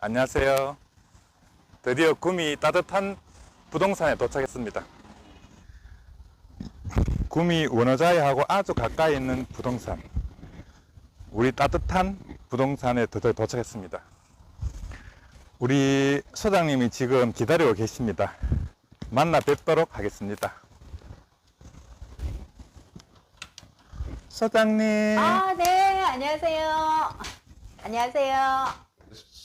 안녕하세요. 드디어 구미 따뜻한 부동산에 도착했습니다. 구미 원어자이하고 아주 가까이 있는 부동산. 우리 따뜻한 부동산에 드디어 도착했습니다. 우리 소장님이 지금 기다리고 계십니다. 만나 뵙도록 하겠습니다. 소장님. 아, 네, 안녕하세요. 안녕하세요.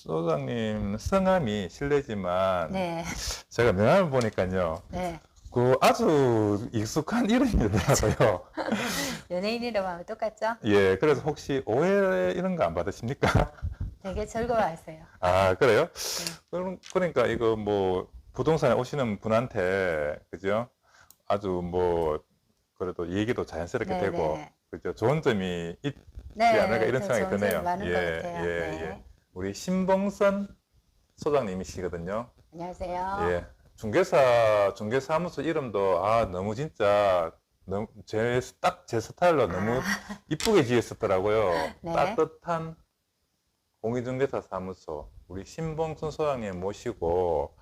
소장님 성함이 실례지만 네, 제가 명함을 보니까요. 네. 그 아주 익숙한 이름이더라고요. 연예인이라고 하면 똑같죠? 예, 그래서 혹시 오해 이런 거 안 받으십니까? 되게 즐거워하세요. 아, 그래요? 그럼 그러니까 이거 뭐 부동산에 오시는 분한테 그죠? 아주 뭐 그래도 얘기도 자연스럽게 네, 되고 네. 그죠? 좋은 점이 있지 네, 않을까 이런 저 생각이 좋은 드네요. 많은 예, 것 같아요. 예, 네. 예. 우리 신봉선 소장님이시거든요. 안녕하세요. 예. 중개사, 중개사무소 이름도, 아, 너무 진짜, 너무, 제, 딱 제 스타일로 너무 이쁘게 지었었더라고요. 아. 네. 따뜻한 공익중개사 사무소, 우리 신봉순 소장님 모시고,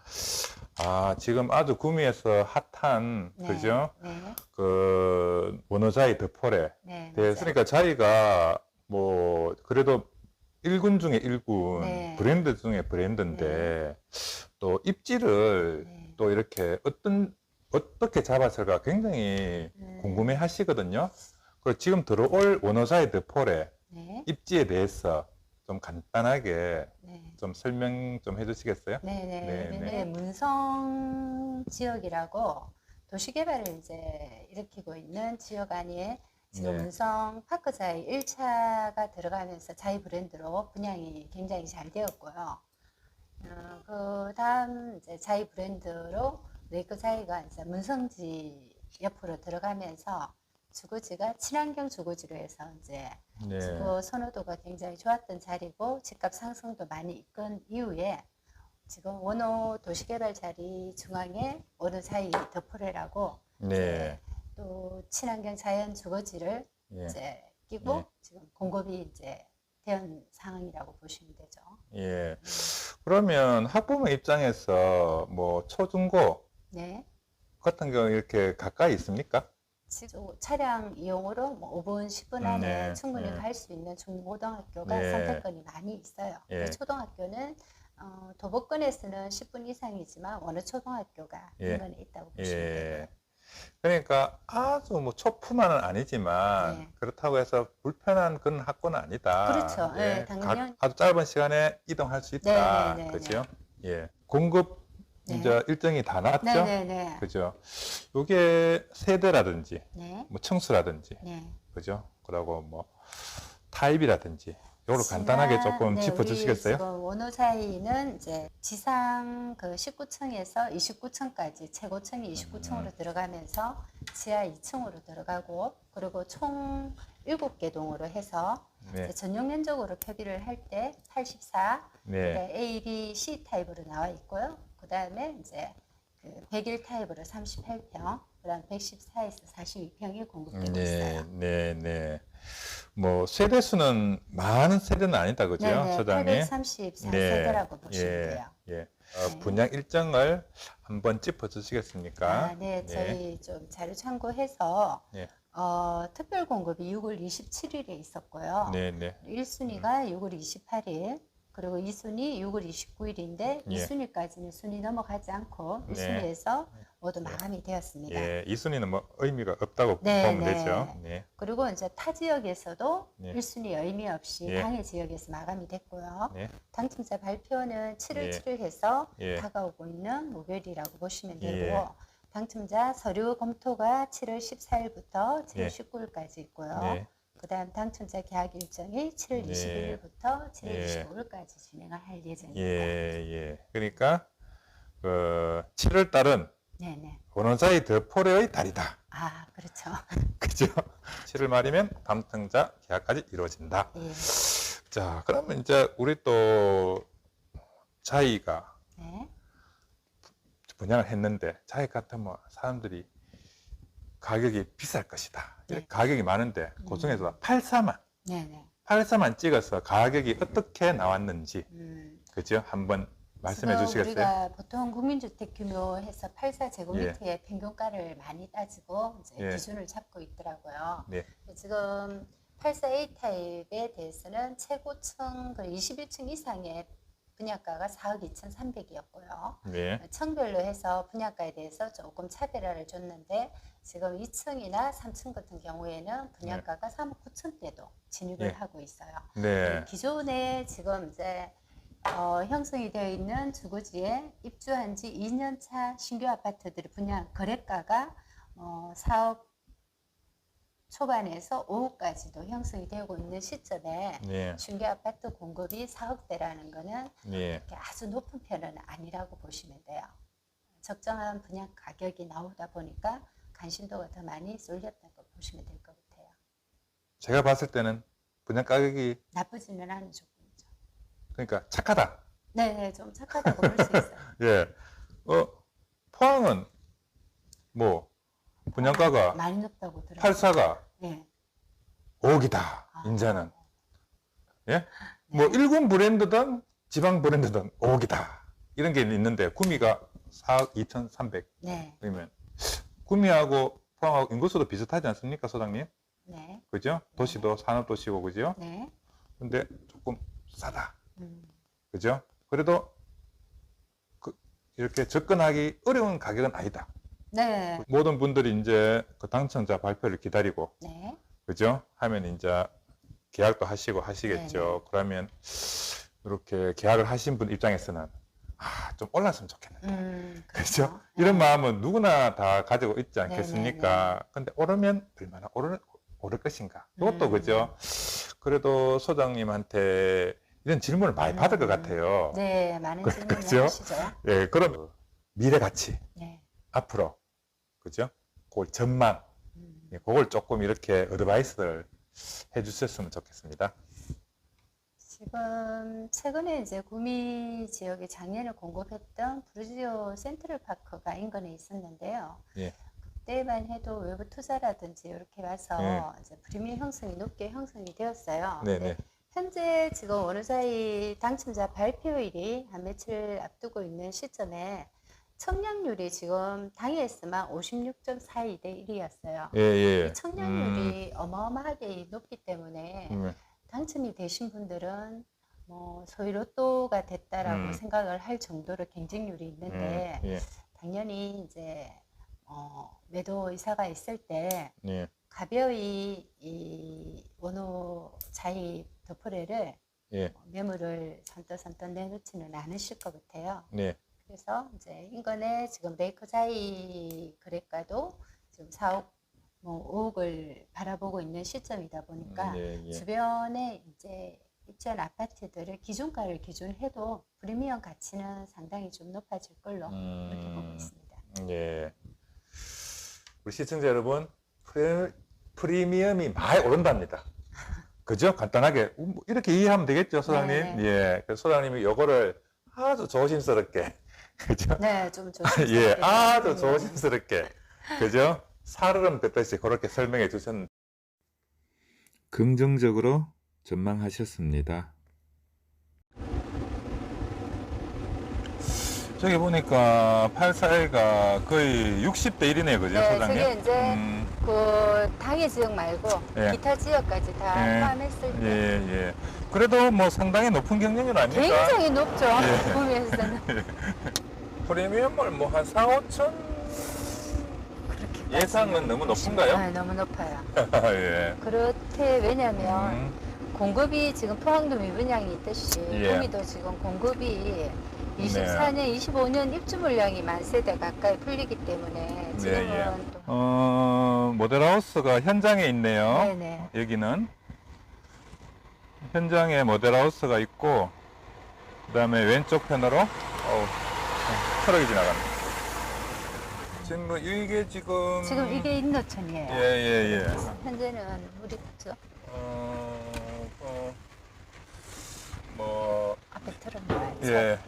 아, 지금 아주 구미에서 핫한, 네, 그죠? 네, 그, 원어자이 더폴에 네. 됐으니까 자기가 뭐, 그래도 일군 중에 일군, 네. 브랜드 중에 브랜드인데, 또 입지를 네. 또 이렇게 어떤, 어떻게 잡았을까 굉장히 네. 궁금해 하시거든요. 그리고 지금 들어올 원어사이드 폴의 네, 입지에 대해서 좀 간단하게 네. 좀 설명 좀 해주시겠어요? 네, 네. 네, 네, 네. 문성 지역이라고 도시개발을 이제 일으키고 있는 지역 안에 지금 네. 문성 파크자이 1차가 들어가면서 자이 브랜드로 분양이 굉장히 잘 되었고요. 어, 그 다음 이제 자이 브랜드로 레이크 자이가 이제 문성지 옆으로 들어가면서 주거지가 친환경 주거지로 해서 이제 네. 주거 선호도가 굉장히 좋았던 자리고 집값 상승도 많이 이끈 이후에 지금 원호 도시개발 자리 중앙에 원호 사이 더프레라고 네. 또 친환경 자연 주거지를 예. 이제 끼고 네. 지금 공급이 이제 된 상황이라고 보시면 되죠. 예. 그러면 학부모 입장에서 뭐 초중고 네. 같은 경우 이렇게 가까이 있습니까? 지금 차량 이용으로 뭐 5분, 10분 안에 네, 충분히 네. 갈 수 있는 중고등학교가 네. 선택권이 많이 있어요. 예. 초등학교는 어, 도보권에서는 10분 이상이지만 어느 초등학교가 예. 인근에 있다고 보시면 예. 돼요. 그러니까 아주 뭐 초품화는 아니지만 네. 그렇다고 해서 불편한 그런 학교는 아니다. 그렇죠. 예, 당연히. 가- 아주 짧은 시간에 이동할 수 있다. 네, 네, 네, 그죠? 예. 공급 네. 이제 일정이 다 났죠? 네네네. 그죠? 요게 세대라든지 네. 뭐 층수라든지 네. 그죠? 그리고 뭐 타입이라든지 요걸 간단하게 지난- 조금 네, 짚어주시겠어요? 우리 지금 원호 사이는 이제 지상 그 19층에서 29층까지 최고층이 29층으로 음. 들어가면서 지하 2층으로 들어가고 그리고 총 7개 동으로 해서 네. 이제 전용 면적으로 표기를 할 때 84, 네. 네, A, B, C 타입으로 나와 있고요. 그 다음에 이제 그 101 타입으로 38평, 그다음 114에서 42평이 공급되고 네, 있어요. 네, 네. 뭐 세대 수는 많은 세대는 아니다, 그죠, 네네, 소장님? 834세대라고 보시면 예, 돼요. 예. 어, 네. 분양 일정을 한번 짚어 주시겠습니까? 아, 네, 저희 좀 자료 참고해서 네. 어, 특별 공급이 6월 27일에 있었고요. 네, 네. 1순위가 6월 28일, 그리고 2순위 6월 29일인데 예. 2순위까지는 순위 넘어가지 않고 네. 1순위에서 모두 마감이 되었습니다. 예, 이 순위는 뭐 의미가 없다고 네, 보면 네. 되죠. 네. 그리고 이제 타 지역에서도 네. 1순위 의미 없이 예. 당해 지역에서 마감이 됐고요. 네. 당첨자 발표는 7월 예. 7일 해서 예. 다가오고 있는 목요일이라고 보시면 되고 예. 당첨자 서류 검토가 7월 14일부터 7월 예. 19일까지 있고요. 네. 그다음 당첨자 계약 일정이 7월 네. 21일부터 7월 예. 25일까지 진행을 할 예정입니다. 예, 예. 그러니까 그 7월 달은 네네. 원원사의 더포레의 달이다. 아 그렇죠. 그죠? 7월 말이면 담당자 계약까지 이루어진다. 예. 자, 그러면 이제 우리 또 자이가 네. 분양을 했는데 자이 같으면 사람들이 가격이 비쌀 것이다. 네. 가격이 많은데 그 중에서 84만 네네. 84만 찍어서 가격이 어떻게 나왔는지 음, 그죠? 한번 말씀해 지금 주시겠어요? 우리가 보통 국민주택 규모에서 84제곱미터의 평균가를 많이 따지고 이제 예. 기준을 잡고 있더라고요. 네. 지금 84A 타입에 대해서는 최고층 21층 이상의 분양가가 4억 2,300이었고요. 네. 층별로 해서 분양가에 대해서 조금 차별화를 줬는데 지금 2층이나 3층 같은 경우에는 분양가가 3억 9천대도 진입을 예. 하고 있어요. 네. 기존에 지금 이제 어, 형성이 되어 있는 주거지에 입주한 지 2년 차 신규 아파트들 분양 거래가가 어, 4억 초반에서 5억까지도 형성이 되고 있는 시점에 네. 신규 아파트 공급이 4억대라는 거는 네. 이렇게 아주 높은 편은 아니라고 보시면 돼요. 적정한 분양 가격이 나오다 보니까 관심도가 더 많이 쏠렸다고 보시면 될 것 같아요. 제가 봤을 때는 분양 가격이 나쁘지는 않은 조건이죠. 그러니까 착하다. 네, 좀 착하다고 볼 수 있어요. 예. 어, 포항은 뭐 분양가가 많이 높다고 들어요. 84가 네. 5억이다. 아. 인자는. 예? 네. 뭐 일군 브랜드든 지방 브랜드든 5억이다. 이런 게 있는데 구미가 4억 2,300. 네, 그러면 구미하고 포항하고 인구수도 비슷하지 않습니까, 소장님? 네, 그죠? 도시도 산업 도시고 그죠? 네. 근데 조금 싸다. 음, 그죠? 그래도 그 이렇게 접근하기 어려운 가격은 아니다. 네, 모든 분들이 이제 그 당첨자 발표를 기다리고 네, 그죠? 하면 이제 계약도 하시고 하시겠죠. 그러면 이렇게 계약을 하신 분 입장에서는 아, 좀 올랐으면 좋겠는데. 음, 그죠? 그렇죠. 이런 네. 마음은 누구나 다 가지고 있지 네, 않겠습니까? 근데 오르면 얼마나 오를, 오를 것인가? 이것도 음. 그죠? 그래도 소장님한테 이런 질문을 많이 받을 것 음. 같아요. 네, 많은 그- 질문을 그죠? 하시죠. 예, 그런 미래 가치, 네, 앞으로, 그죠? 그걸 전망, 음, 예, 그걸 조금 이렇게 어드바이스를 해주셨으면 좋겠습니다. 지금 최근에 이제 구미 지역에 작년에 공급했던 브루지오 센트럴 파크가 인근에 있었는데요. 예. 그때만 해도 외부 투자라든지 이렇게 와서 예. 이제 프리미엄 형성이 높게 형성이 되었어요. 네네. 근데 현재 지금 어느 사이 당첨자 발표일이 한 며칠 앞두고 있는 시점에 청량률이 지금 당일에서만 56.42대 1이었어요. 예, 예. 청량률이 어마어마하게 높기 때문에 음, 음, 당첨이 되신 분들은 뭐 소위 로또가 됐다라고 음. 생각을 할 정도로 경쟁률이 있는데 음, 예, 당연히 이제 어, 매도 의사가 있을 때 예. 가벼이 이 원호 자이 더프레를 예, 매물을 선뜻선뜻 내놓지는 않으실 것 같아요. 네. 그래서 이제 인근에 지금 레이커 자이 거래가도 지금 4억 뭐 5억을 바라보고 있는 시점이다 보니까 예, 예. 주변에 이제 입주한 아파트들을 기준가를 기준해도 프리미엄 가치는 상당히 좀 높아질 걸로 그렇게 보고 음, 있습니다. 예. 우리 시청자 여러분, 프리, 프리미엄이 많이 오른답니다. 그죠? 간단하게 음, 뭐 이렇게 이해하면 되겠죠, 소장님? 네. 예. 그래서 소장님이 요거를 아주 조심스럽게, 그죠? 네, 좀 예, 조심스럽게. 아주 네. 조심스럽게, 그죠? 살얼음 뜯듯이 그렇게 설명해 주셨는데. 긍정적으로 전망하셨습니다. 저기 보니까 841가 거의 60대 1이네요, 그죠, 네, 소장님? 저게 이제 음, 그 당해 지역 말고 예. 기타 지역까지 다 예. 포함했을 때 예, 예. 그래도 뭐 상당히 높은 경쟁률 아닙니까? 굉장히 높죠. 예. 구미에서는 프리미엄을 뭐 한 4, 5천 그렇게 예상은 너무 높은가요? 네, 너무 높아요. 예. 그렇대 왜냐하면 음, 공급이 지금 포항도 미분양이 있듯이 예. 구미도 지금 공급이 24년, 25년 입주 물량이 만 세대 가까이 풀리기 때문에 지금은 예. 또 어, 모델하우스가 현장에 있네요. 네네 여기는 현장에 모델하우스가 있고 그다음에 왼쪽 편으로 어우, 트럭이 지나갑니다. 지금 뭐 이게 지금 지금 이게 인노천이에요. 예예예. 현재는 우리 저 어, 어, 뭐 앞에 틀어놔요. 예.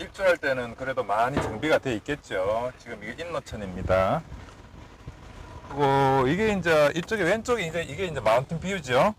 입주할 때는 그래도 많이 정비가 돼 있겠죠. 지금 이게 인노천입니다. 그리고 이게 이제 이쪽에 왼쪽에 이제 이게 이제 마운틴 뷰죠.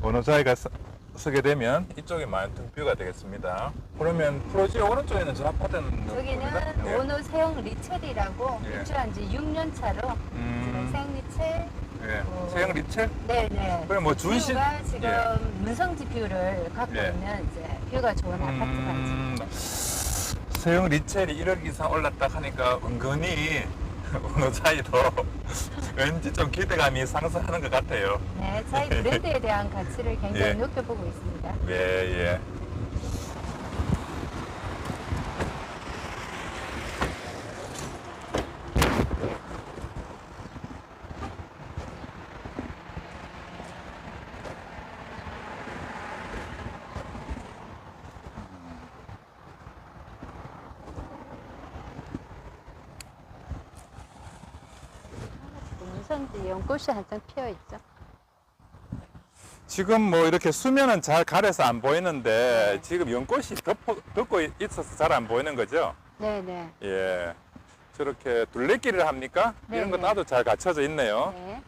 원호자이가 서, 서게 되면 이쪽이 만등뷰가 되겠습니다. 그러면 프로지 오른쪽에는 저 아파트는 여기는 예. 오노 세영 리첼이라고 예. 입주한 지 6년 차로 음, 리첼 예. 어. 세영 리첼? 네네. 그럼 뭐 준신 뷰가 지금 예. 문성지 뷰를 갖고 예. 있는 이제 뷰가 좋은 아파트 음, 단지. 세영 리첼이 1억 이상 올랐다 하니까 은근히 원호자이도 왠지 좀 기대감이 상승하는 것 같아요. 네, 저희 브랜드에 대한 가치를 굉장히 예. 높여보고 있습니다. 예, 예. 문성지 연꽃이 한창 피어 있죠. 지금 뭐 이렇게 수면은 잘 가려서 안 보이는데 네. 지금 연꽃이 덮어, 덮고 있어서 잘 안 보이는 거죠? 네네. 예. 저렇게 둘레길을 합니까? 네, 이런 거 네. 나도 잘 갖춰져 있네요. 네.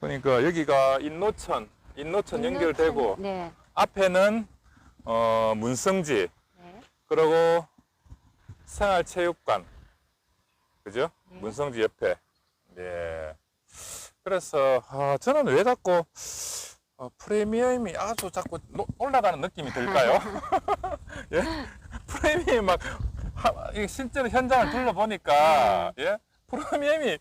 그러니까 여기가 인노천, 인노천 연결되고 네. 앞에는 어, 문성지, 네. 그리고 생활체육관, 그죠? 네. 문성지 옆에. 네. 그래서 아, 저는 왜 자꾸 어, 프리미엄이 아주 자꾸 노- 올라가는 느낌이 들까요? 예? 프리미엄이 막 하- 이게 실제로 현장을 둘러보니까 예? 프리미엄이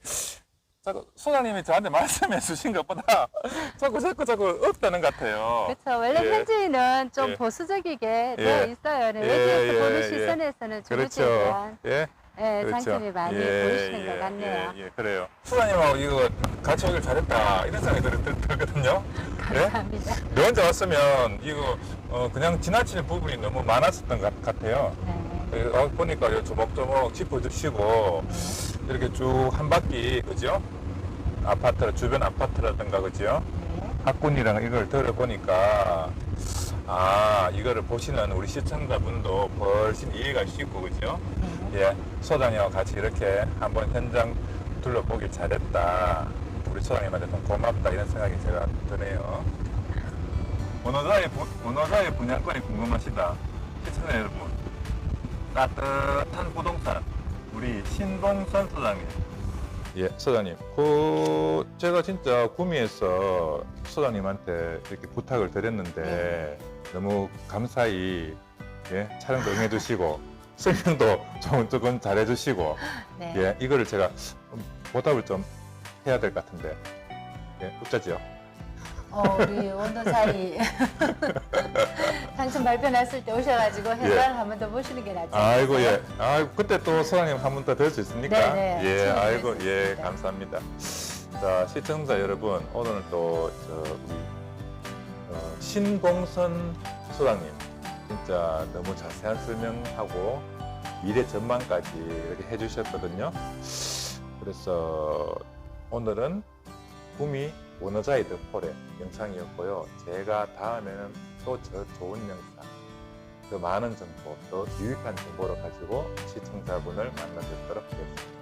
자꾸 소장님이 저한테 말씀해 주신 것보다 자꾸 자꾸 자꾸 없다는 것 같아요. 그렇죠. 원래 예. 현지인은 좀 예. 보수적이게 예. 되어 있어요. 네, 예, 외부에서 예, 보는 예. 시선에서는 그렇죠. 대한 예. 예, 그렇죠. 장점이 많이 예, 보이시는 예, 것 같네요. 예, 예, 그래요. 수사님하고 이거 같이 오길 잘했다 이런 생각이 들, 들, 들거든요. 예? 감사합니다. 너 혼자 왔으면 이거 어, 그냥 지나칠 부분이 너무 많았었던 것 같아요. 네. 예, 어, 보니까 조목조목 짚어주시고 이렇게 쭉 한 바퀴 그죠? 아파트 주변 아파트라든가 그죠? 네. 학군이랑 이걸 들어보니까 아 이거를 보시는 우리 시청자분도 훨씬 이해가 쉽고 그죠? 네. 예, 소장님하고 같이 이렇게 한번 현장 둘러보길 잘했다. 우리 소장님한테 좀 고맙다 이런 생각이 제가 드네요. 부- 원호자의 분양권이 궁금하시다. 시청자 여러분, 따뜻한 부동산, 우리 신동선 소장님. 예, 소장님. 그, 제가 진짜 구미에서 소장님한테 이렇게 부탁을 드렸는데, 너무 감사히, 예, 촬영도 응해주시고, 설명도 좀, 조금 잘해주시고, 네. 예, 이거를 제가 보답을 좀 해야 될 것 같은데, 예, 어쩌지요? 어, 우리 원도사이 당첨 발표 났을 때 오셔가지고 현장을 한번 더 보시는 게 낫지 예. 아이고? 예. 아이고, 그때 또 소장님 한 번더뵐수 있습니까? 네, 네. 예, 아이고, 예. 감사합니다. 자, 시청자 여러분, 오늘 또, 저, 우리, 어, 신봉선 소장님, 진짜 너무 자세한 설명하고, 미래 전망까지 이렇게 해주셨거든요. 그래서 오늘은 구미 원어자이드 폴의 영상이었고요. 제가 다음에는 또 저 좋은 영상, 더 많은 정보, 더 유익한 정보를 가지고 시청자분을 만나 뵙도록 하겠습니다.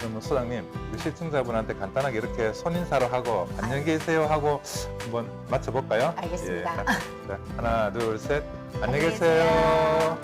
그러면 소장님, 우리 시청자분한테 간단하게 이렇게 손인사로 하고 안녕히 계세요 하고 한번 맞춰볼까요? 알겠습니다. 예. 자, 하나, 둘, 셋. 안녕히. 계세요.